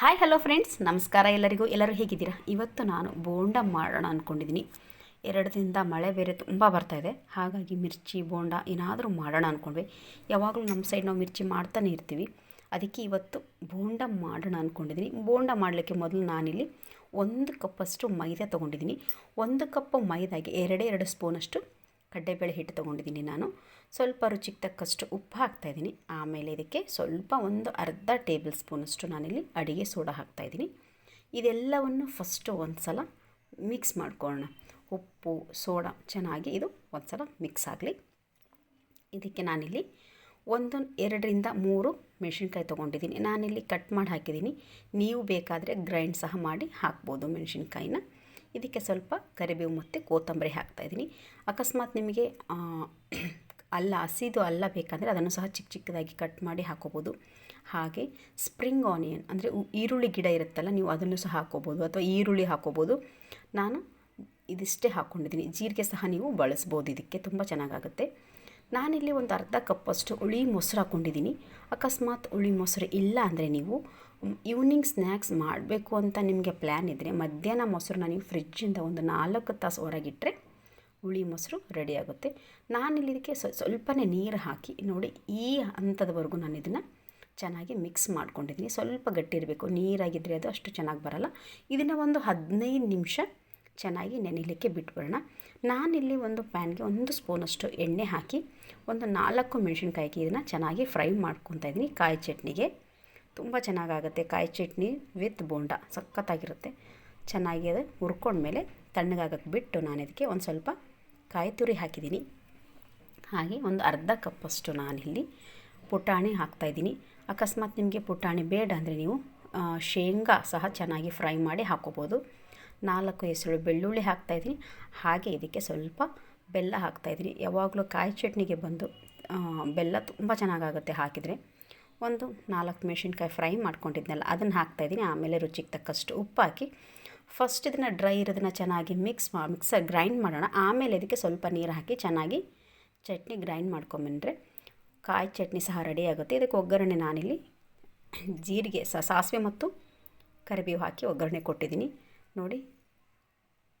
Hi hello friends ನಮಸ್ಕಾರ ಎಲ್ಲರಿಗೂ. ಎಲ್ಲರೂ ಹೇಗಿದ್ದೀರಾ? ಇವತ್ತು ನಾನು ಬೋಂಡ ಮಾಡೋಣ ಅಂದ್ಕೊಂಡಿದ್ದೀನಿ ಎರಡು ದಿನದ ಮಳೆ ಬೇರೆ ತುಂಬ ಇದೆ. ಹಾಗಾಗಿ ಮಿರ್ಚಿ, ಬೋಂಡ ಏನಾದರೂ ಮಾಡೋಣ ಅಂದ್ಕೊಂಡ್ವಿ ಯಾವಾಗಲೂ ನಮ್ಮ ಸೈಡ್ ನಾವು ಮಿರ್ಚಿ ಮಾಡ್ತಾನೆ ಇರ್ತೀವಿ. ಅದಕ್ಕೆ ಇವತ್ತು ಬೋಂಡ ಮಾಡೋಣ ಅಂದ್ಕೊಂಡಿದ್ದೀನಿ ಬೋಂಡ ಮಾಡಲಿಕ್ಕೆ ಮೊದಲು ನಾನಿಲ್ಲಿ ಒಂದು ಕಪ್ಪಷ್ಟು ಮೈದಾ ತೊಗೊಂಡಿದ್ದೀನಿ. ಒಂದು ಕಪ್ ಮೈದಾಗೆ ಎರಡೇ ಎರಡು ಸ್ಪೂನಷ್ಟು ಕಡ್ಲೆಬೇಳೆ ಹಿಟ್ಟು ತೊಗೊಂಡಿದ್ದೀನಿ ನಾನು. ಸ್ವಲ್ಪ ರುಚಿಗೆ ತಕ್ಕಷ್ಟು ಉಪ್ಪು ಹಾಕ್ತಾಯಿದ್ದೀನಿ ಆಮೇಲೆ ಇದಕ್ಕೆ ಸ್ವಲ್ಪ ಒಂದು ಅರ್ಧ ಟೇಬಲ್ ಸ್ಪೂನಷ್ಟು ನಾನಿಲ್ಲಿ ಅಡಿಗೆ ಸೋಡಾ ಹಾಕ್ತಾಯಿದ್ದೀನಿ ಇದೆಲ್ಲವನ್ನು ಫಸ್ಟು ಒಂದು ಸಲ ಮಿಕ್ಸ್ ಮಾಡ್ಕೊಳ್ಳೋಣ. ಉಪ್ಪು, ಸೋಡಾ ಚೆನ್ನಾಗಿ ಇದು ಒಂದು ಸಲ ಮಿಕ್ಸ್ ಆಗಲಿ. ಇದಕ್ಕೆ ನಾನಿಲ್ಲಿ ಒಂದು ಎರಡರಿಂದ ಮೂರು ಮೆಣಸಿನ್ಕಾಯಿ ತೊಗೊಂಡಿದ್ದೀನಿ. ನಾನಿಲ್ಲಿ ಕಟ್ ಮಾಡಿ ಹಾಕಿದ್ದೀನಿ. ನೀವು ಬೇಕಾದರೆ ಗ್ರೈಂಡ್ ಸಹ ಮಾಡಿ ಹಾಕ್ಬೋದು ಮೆಣಸಿನ್ಕಾಯಿನ. ಇದಕ್ಕೆ ಸ್ವಲ್ಪ ಕರಿಬೇವು ಮತ್ತು ಕೊತ್ತಂಬರಿ ಹಾಕ್ತಾಯಿದ್ದೀನಿ ಅಕಸ್ಮಾತ್ ನಿಮಗೆ ಅಲ್ಲ, ಹಸಿದು ಅಲ್ಲ ಬೇಕಂದರೆ ಅದನ್ನು ಸಹ ಚಿಕ್ಕ ಚಿಕ್ಕದಾಗಿ ಕಟ್ ಮಾಡಿ ಹಾಕೋಬೋದು. ಹಾಗೆ ಸ್ಪ್ರಿಂಗ್ ಆನಿಯನ್, ಅಂದರೆ ಈರುಳ್ಳಿ ಗಿಡ ಇರುತ್ತಲ್ಲ, ನೀವು ಅದನ್ನು ಸಹ ಹಾಕೋಬೋದು ಅಥವಾ ಈರುಳ್ಳಿ ಹಾಕೋಬೋದು. ನಾನು ಇದಿಷ್ಟೇ ಹಾಕ್ಕೊಂಡಿದ್ದೀನಿ ಜೀರಿಗೆ ಸಹ ನೀವು ಬಳಸ್ಬೋದು, ಇದಕ್ಕೆ ತುಂಬ ಚೆನ್ನಾಗಾಗುತ್ತೆ. ನಾನಿಲ್ಲಿ ಒಂದು ಅರ್ಧ ಕಪ್ಪಷ್ಟು ಹುಳಿ ಮೊಸರು ಹಾಕ್ಕೊಂಡಿದ್ದೀನಿ ಅಕಸ್ಮಾತ್ ಹುಳಿ ಮೊಸರು ಇಲ್ಲ ಅಂದರೆ ನೀವು ಈವ್ನಿಂಗ್ ಸ್ನ್ಯಾಕ್ಸ್ ಮಾಡಬೇಕು ಅಂತ ನಿಮಗೆ ಪ್ಲ್ಯಾನ್ ಇದ್ದರೆ ಮಧ್ಯಾಹ್ನ ಮೊಸರನ್ನ ನೀವು ಫ್ರಿಜ್ಜಿಂದ ಒಂದು ನಾಲ್ಕು ತಾಸು ಹೊರಗಿಟ್ಟರೆ ಹುಳಿ ಮೊಸರು ರೆಡಿಯಾಗುತ್ತೆ ನಾನಿಲ್ಲಿ ಇದಕ್ಕೆ ಸ್ವಲ್ಪನೇ ನೀರು ಹಾಕಿ ನೋಡಿ ಈ ಹಂತದವರೆಗೂ ನಾನು ಇದನ್ನು ಚೆನ್ನಾಗಿ ಮಿಕ್ಸ್ ಮಾಡ್ಕೊಂಡಿದ್ದೀನಿ. ಸ್ವಲ್ಪ ಗಟ್ಟಿ ಇರಬೇಕು ನೀರಾಗಿದ್ದರೆ ಅದು ಅಷ್ಟು ಚೆನ್ನಾಗಿ ಬರಲ್ಲ. ಇದನ್ನು ಒಂದು ಹದಿನೈದು ನಿಮಿಷ ಚೆನ್ನಾಗಿ ನೆನೆಯಲಿಕ್ಕೆ ಬಿಟ್ಬಿಡೋಣ. ನಾನಿಲ್ಲಿ ಒಂದು ಪ್ಯಾನ್ಗೆ ಒಂದು ಸ್ಪೂನಷ್ಟು ಎಣ್ಣೆ ಹಾಕಿ ಒಂದು ನಾಲ್ಕು ಮೆಣಸಿನ್ಕಾಯಿಗೆ ಇದನ್ನು ಚೆನ್ನಾಗಿ ಫ್ರೈ ಮಾಡ್ಕೊತಾ ಇದ್ದೀನಿ ಕಾಯಿ ಚಟ್ನಿಗೆ. ತುಂಬ ಚೆನ್ನಾಗಾಗುತ್ತೆ ಕಾಯಿ ಚಟ್ನಿ ವಿತ್ ಬೋಂಡ, ಸಖತ್ತಾಗಿರುತ್ತೆ. ಚೆನ್ನಾಗಿ ಅದು ಹುರ್ಕೊಂಡ್ಮೇಲೆ ತಣ್ಣಗಾಗಕ್ಕೆ ಬಿಟ್ಟು ನಾನು ಇದಕ್ಕೆ ಒಂದು ಸ್ವಲ್ಪ ಕಾಯಿ ತುರಿ ಹಾಕಿದ್ದೀನಿ. ಹಾಗೆ ಒಂದು ಅರ್ಧ ಕಪ್ಪಷ್ಟು ನಾನಿಲ್ಲಿ ಪುಟಾಣಿ ಹಾಕ್ತಾಯಿದ್ದೀನಿ ಅಕಸ್ಮಾತ್ ನಿಮಗೆ ಪುಟಾಣಿ ಬೇಡ ಅಂದರೆ ನೀವು ಶೇಂಗಾ ಸಹ ಚೆನ್ನಾಗಿ ಫ್ರೈ ಮಾಡಿ ಹಾಕೋಬೋದು. ನಾಲ್ಕು ಹೆಸರು ಬೆಳ್ಳುಳ್ಳಿ ಹಾಕ್ತಾಯಿದ್ದೀನಿ ಹಾಗೆ ಇದಕ್ಕೆ ಸ್ವಲ್ಪ ಬೆಲ್ಲ ಹಾಕ್ತಾಯಿದ್ದೀನಿ ಯಾವಾಗಲೂ ಕಾಯಿ ಚಟ್ನಿಗೆ ಬಂದು ಬೆಲ್ಲ ತುಂಬ ಚೆನ್ನಾಗಾಗುತ್ತೆ ಹಾಕಿದರೆ. ಒಂದು ನಾಲ್ಕು ಮೆಣಸಿನ್ಕಾಯಿ ಫ್ರೈ ಮಾಡ್ಕೊಂಡಿದ್ನಲ್ಲ, ಅದನ್ನು ಹಾಕ್ತಾಯಿದ್ದೀನಿ ಆಮೇಲೆ ರುಚಿಗೆ ತಕ್ಕಷ್ಟು ಉಪ್ಪು ಹಾಕಿ ಫಸ್ಟ್ ಇದನ್ನು ಡ್ರೈ ಇರೋದನ್ನು ಚೆನ್ನಾಗಿ ಮಿಕ್ಸ್ ಮಾ ಮಿಕ್ಸರ್ ಗ್ರೈಂಡ್ ಮಾಡೋಣ. ಆಮೇಲೆ ಇದಕ್ಕೆ ಸ್ವಲ್ಪ ನೀರು ಹಾಕಿ ಚೆನ್ನಾಗಿ ಚಟ್ನಿ ಗ್ರೈಂಡ್ ಮಾಡ್ಕೊಂಬಂದರೆ ಕಾಯಿ ಚಟ್ನಿ ಸಹ ರೆಡಿ ಆಗುತ್ತೆ. ಇದಕ್ಕೆ ಒಗ್ಗರಣೆ ನಾನಿಲ್ಲಿ ಜೀರಿಗೆ ಸಾಸಿವೆ ಮತ್ತು ಕರಿಬೇವು ಹಾಕಿ ಒಗ್ಗರಣೆ ಕೊಟ್ಟಿದ್ದೀನಿ. ನೋಡಿ,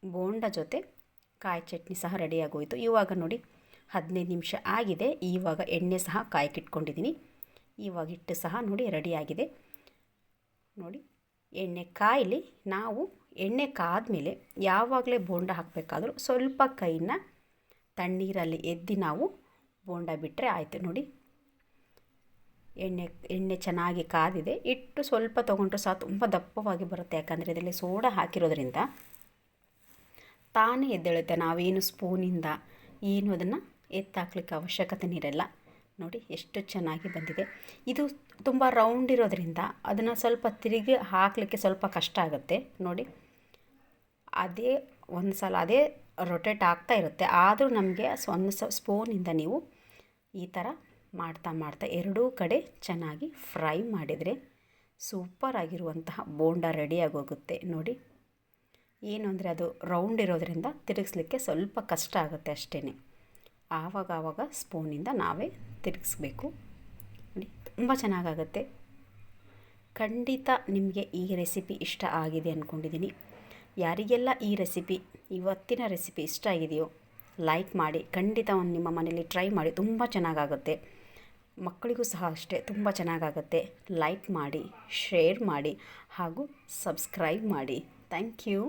ಬೋಂಡ ಜೊತೆ ಕಾಯಿ ಚಟ್ನಿ ಸಹ ರೆಡಿಯಾಗೋಯಿತು ಇವಾಗ ನೋಡಿ, ಹದಿನೈದು ನಿಮಿಷ ಆಗಿದೆ. ಇವಾಗ ಎಣ್ಣೆ ಸಹ ಕಾಯ್ಕಿಟ್ಕೊಂಡಿದ್ದೀನಿ. ಇವಾಗ ಹಿಟ್ಟು ಸಹ ನೋಡಿ ರೆಡಿಯಾಗಿದೆ. ನೋಡಿ, ಎಣ್ಣೆ ಕಾಯಲಿ ನಾವು ಎಣ್ಣೆ ಕಾದ್ಮೇಲೆ ಯಾವಾಗಲೇ ಬೋಂಡ ಹಾಕಬೇಕಾದ್ರೂ ಸ್ವಲ್ಪ ಕೈನ ತಣ್ಣೀರಲ್ಲಿ ಎದ್ದು ನಾವು ಬೋಂಡ ಬಿಟ್ಟರೆ ಆಯಿತು. ನೋಡಿ, ಎಣ್ಣೆ ಎಣ್ಣೆ ಚೆನ್ನಾಗಿ ಕಾದಿದೆ. ಇಟ್ಟು ಸ್ವಲ್ಪ ತೊಗೊಂಡ್ರೆ ಸಹ ತುಂಬ ದಪ್ಪವಾಗಿ ಬರುತ್ತೆ. ಯಾಕಂದರೆ ಇದರಲ್ಲಿ ಸೋಡಾ ಹಾಕಿರೋದ್ರಿಂದ ತಾನೇ ಎದ್ದೇಳುತ್ತೆ. ನಾವೇನು ಸ್ಪೂನಿಂದ ಏನು ಅದನ್ನು ಎತ್ತಾಕ್ಲಿಕ್ಕೆ ಅವಶ್ಯಕತೆ ಇರಲ್ಲ. ನೋಡಿ ಎಷ್ಟು ಚೆನ್ನಾಗಿ ಬಂದಿದೆ. ಇದು ತುಂಬ ರೌಂಡ್ ಇರೋದರಿಂದ ಅದನ್ನು ಸ್ವಲ್ಪ ತಿರುಗಿ ಹಾಕಲಿಕ್ಕೆ ಸ್ವಲ್ಪ ಕಷ್ಟ ಆಗುತ್ತೆ. ನೋಡಿ, ಅದೇ ಒಂದು ಸಲ ಅದೇ ರೊಟೇಟ್ ಆಗ್ತಾ ಇರುತ್ತೆ. ಆದರೂ ನಮಗೆ ಒಂದು ಸ ಸ್ಪೂನಿಂದ ನೀವು ಈ ಥರ ಮಾಡ್ತಾ ಮಾಡ್ತಾ ಎರಡೂ ಕಡೆ ಚೆನ್ನಾಗಿ ಫ್ರೈ ಮಾಡಿದರೆ ಸೂಪರ್ ಆಗಿರುವಂತಹ ಬೋಂಡ ರೆಡಿಯಾಗೋಗುತ್ತೆ ನೋಡಿ, ಏನು ಅಂದರೆ ಅದು ರೌಂಡ್ ಇರೋದರಿಂದ ತಿರುಗಿಸ್ಲಿಕ್ಕೆ ಸ್ವಲ್ಪ ಕಷ್ಟ ಆಗುತ್ತೆ ಅಷ್ಟೇ ಆವಾಗ ಆವಾಗ ಸ್ಪೂನಿಂದ ನಾವೇ ತಿರುಗಿಸ್ಬೇಕು. ನೋಡಿ, ತುಂಬ ಚೆನ್ನಾಗಾಗುತ್ತೆ. ಖಂಡಿತ ನಿಮಗೆ ಈ ರೆಸಿಪಿ ಇಷ್ಟ ಆಗಿದೆ ಅಂದ್ಕೊಂಡಿದ್ದೀನಿ ಯಾರಿಗೆಲ್ಲ ಈ ರೆಸಿಪಿ, ಇವತ್ತಿನ ರೆಸಿಪಿ ಇಷ್ಟ ಆಗಿದೆಯೋ, ಲೈಕ್ ಮಾಡಿ, ಖಂಡಿತ ಒಂದು ನಿಮ್ಮ ಮನೇಲಿ ಟ್ರೈ ಮಾಡಿ, ತುಂಬ ಚೆನ್ನಾಗಾಗುತ್ತೆ. ಮಕ್ಕಳಿಗೂ ಸಹ ಅಷ್ಟೇ, ತುಂಬ ಚೆನ್ನಾಗಾಗುತ್ತೆ. ಲೈಕ್ ಮಾಡಿ, ಶೇರ್ ಮಾಡಿ ಹಾಗೂ ಸಬ್ಸ್ಕ್ರೈಬ್ ಮಾಡಿ. Thank you.